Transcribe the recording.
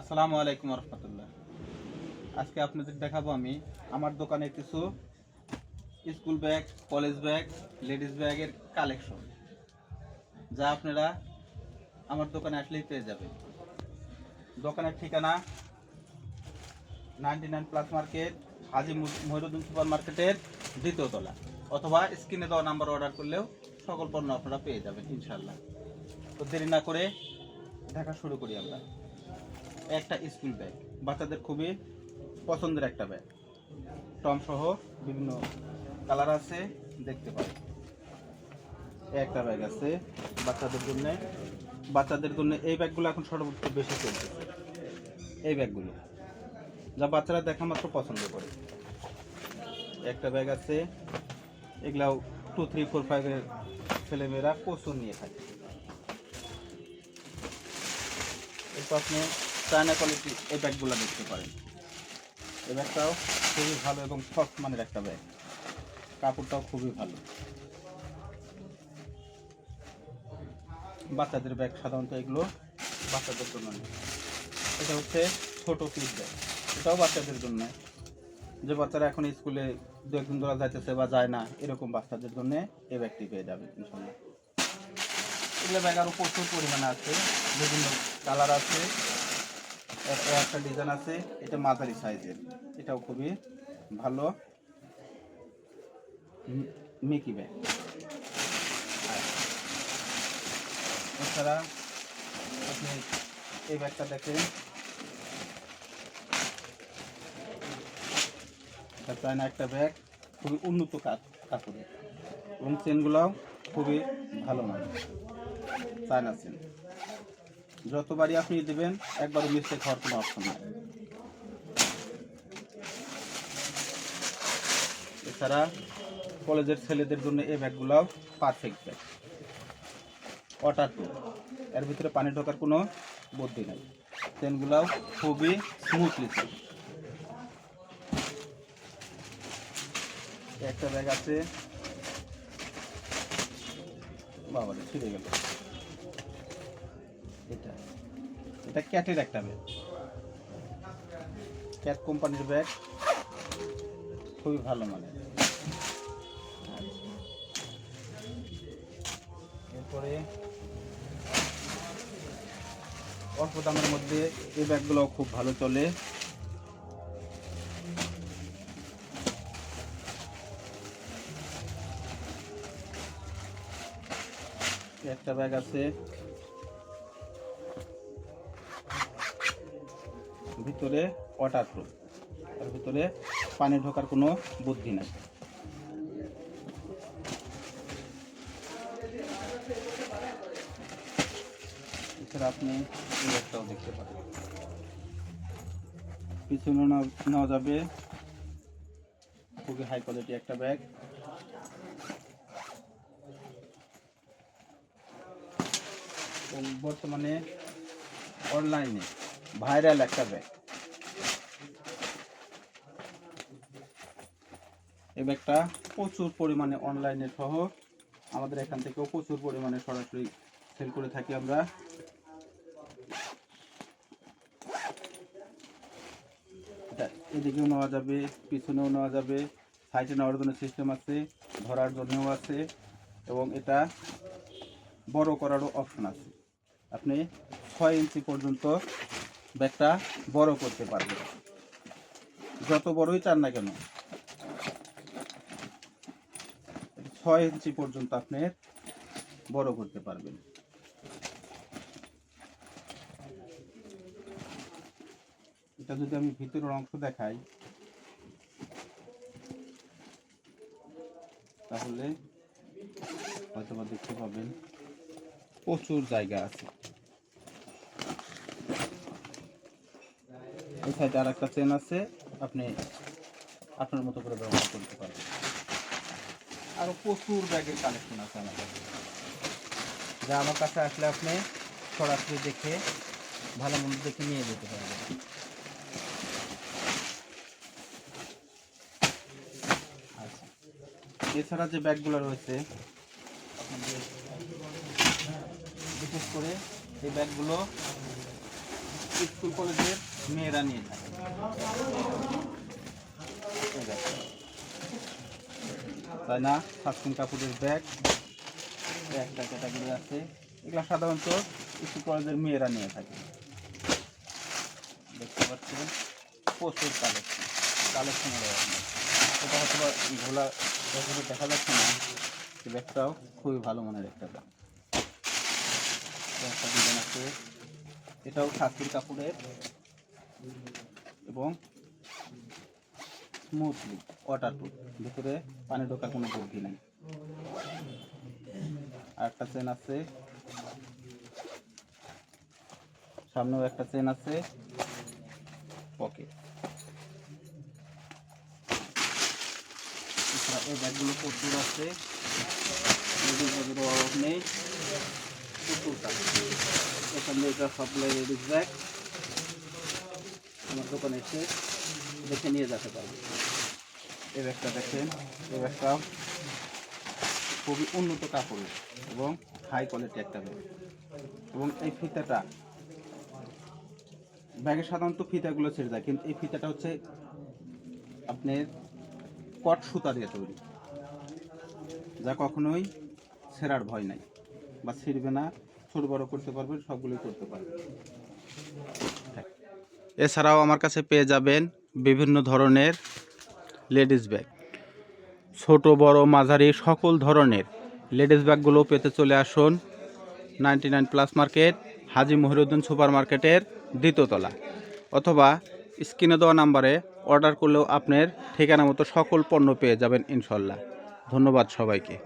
আসসালামু আলাইকুম রহমতুল্লাহ আজকে আপনাদের দেখাবো আমি আমার দোকানে কিছু school bag, college bag, ladies ব্যাগের কালেকশন, যা আপনারা আমার দোকানে আসলেই পেয়ে যাবেন। দোকানের ঠিকানা ninety nine plus market, Haji Mohiruddin super মার্কেটের দ্বিতীয় তলা, অথবা স্ক্রিনে দেওয়া নাম্বার অর্ডার করলেও সকল পণ্য আপনারা পেয়ে যাবেন ইনশাল্লাহ তো দেরি না করে দেখা শুরু করি আমরা। একটা স্কুল ব্যাগ। বাচ্চাদের খুবই পছন্দের একটা ব্যাগ। টম সহ বিভিন্ন কালার আছে, দেখতে পাই একটা ব্যাগ আছে বাচ্চাদের জন্য। বাচ্চাদের জন্য এই ব্যাগগুলো এখন সর্বোচ্চ বেশি চলছে। এই ব্যাগগুলো, যা বাচ্চারা দেখা মাত্র পছন্দ করে। একটা ব্যাগ আছে, এগুলাও টু থ্রি ফোর ফাইভের ছেলেমেয়েরা প্রচুর নিয়ে থাকে। এরপর আপনি চায়না কোয়ালিটি এই ব্যাগগুলো দেখতে পারেন। এই ব্যাগটাও খুবই ভালো এবং সফট মানের একটা ব্যাগ কাপড়টাও খুবই ভালো। বাচ্চাদের ব্যাগ সাধারণত এগুলো বাচ্চাদের জন্য নেই এটা হচ্ছে ছোট পিস ব্যাগ এটাও বাচ্চাদের জন্য। যে বাচ্চারা এখন স্কুলে দু একদিন ধরা যাইতেছে বা যায় না, এরকম বাচ্চাদের জন্য এই ব্যাগটি পেয়ে যাবে ইনশাল্লাহ এগুলো ব্যাগ আরও প্রচুর পরিমাণে আছে। বিভিন্ন কালার আছে। এর একটা ডিজাইন আছে, এটা মাঝারি সাইজের এটাও খুবই ভালো। Mickey bag. এছাড়া আপনি এই ব্যাগটা দেখেন। চায়না একটা ব্যাগ, খুবই উন্নত কাপড়ের। এবং চেনগুলোও খুবই ভালো মানের। চায়না চেন যতবারই আপনি দেবেন, একবারও মিস্টেক হওয়ার কোনো অপশন নেই। এছাড়া কলেজের ছেলেদের জন্য এই ব্যাগগুলোও পারফেক্ট ব্যাগ ওয়াটার প্রুফ এর ভিতরে পানি ঢোকার কোনো বুদ্ধি নেই। চেনগুলোও খুবই স্মুথলি একটা ব্যাগ আছে। বাবা ছিঁড়ে গেল। এটা। এটা ক্যাটের একটা ব্যাগ ক্যাট কোম্পানির ব্যাগ খুবই ভালো মানে এরপরে অল্প দামের মধ্যে এই ব্যাগগুলো খুব ভালো চলে। একটা ব্যাগ আছে ভিতরে ওয়াটার প্রুফ তার ভিতরে পানি ঢোকার কোনো বুদ্ধি নাই। এছাড়া আপনি এই ব্যাগটাও দেখতে পারেন। পিছনে নেওয়া যাবে খুবই হাই কোয়ালিটি একটা ব্যাগ বর্তমানে অনলাইনে ভাইরাল একটা ব্যাগ এই ব্যাগটা প্রচুর পরিমাণে অনলাইনে সহ আমাদের এখান থেকেও প্রচুর পরিমাণে সরাসরি সেল করে থাকি আমরা। এদিকেও নেওয়া যাবে, পিছনেও নেওয়া যাবে সাইডে নেওয়ার জন্য সিস্টেম আছে, ধরার জন্যও আছে, এবং এটা বড় করারও অপশন আছে। আপনি ছয় ইঞ্চি পর্যন্ত ব্যাগটা বড় করতে পারবেন। যত বড়ই চান না কেন ছয় ইঞ্চি পর্যন্ত আপনি বড় করতে পারবেন। এটা যদি আমি ভিতরের অংশ দেখাই, তাহলে হয়তো দেখতে পাবেন প্রচুর জায়গা আছে। এই সাইডে আর একটা চেন আছে, আপনি আপনার মতো করে ব্যবহার করতে পারবেন। আরও প্রচুর ব্যাগের কালেকশন আছে আমার কাছে যা আমার কাছে আসলে আপনি সরাসরি দেখে ভালো মন্দ দেখে নিয়ে যেতে পারবেন। আচ্ছা। এছাড়া যে ব্যাগগুলো রয়েছে বিশেষ করে এই ব্যাগগুলো স্কুল কলেজের মেয়েরা নিয়ে থাকে। তাই না সাতক্ষণ কাপড়ের ব্যাগ একটা ক্যাটাগরি আছে। এগুলো সাধারণত কিছু কলেজের মেয়েরা নিয়ে থাকে। দেখতে পাচ্ছেন, প্রচুর কালেকশন কালেকশনের এটা হয়তো ঘোলা দেখা যাচ্ছে না এই ব্যাগটাও খুবই ভালো মানের একটা ব্যাগ আছে। এটাও সাতক্ষীর কাপড়ের এবং স্মুথলি ওয়াটারপ্রুফ ভিতরে পানি ঢোকার কোনো বুদ্ধি নেই। আর একটা চেন আছে। সামনেও একটা চেন আছে। পকেট এই ব্যাগগুলো প্রচুর আছে। ব্যাগের অভাব নেই। এখান থেকে সবগুলো লেডিস ব্যাগ আমার দোকানে এসে দেখে নিয়ে যেতে পারবে। এই ব্যাগটা দেখেন, এই ব্যাগটা খুবই উন্নত কাপড়ের এবং হাই কোয়ালিটি একটা ব্যাগ। এবং এই ফিতাটা, ব্যাগে সাধারণত ফিতাগুলো ছেড়ে যায় কিন্তু এই ফিতাটা হচ্ছে আপনার কট সুতা দিয়ে তৈরি। যা কখনোই ছেঁড়ার ভয় নাই বা ছিঁড়বে না, ছোট বড় করতে পারবেন, সবগুলোই করতে পারবেন। এছাড়াও আমার কাছে পেয়ে যাবেন বিভিন্ন ধরনের লেডিস ব্যাগ। ছোট, বড়, মাঝারি, সকল ধরনের লেডিস ব্যাগগুলো পেতে চলে আসুন ninety nine plus market, Haji Mohiruddin super মার্কেটের দ্বিতীয়তলা অথবা স্ক্রিনে দেওয়া নাম্বারে অর্ডার করলেও আপনার ঠিকানা মতো সকল পণ্য পেয়ে যাবেন ইনশাল্লাহ। ধন্যবাদ সবাইকে।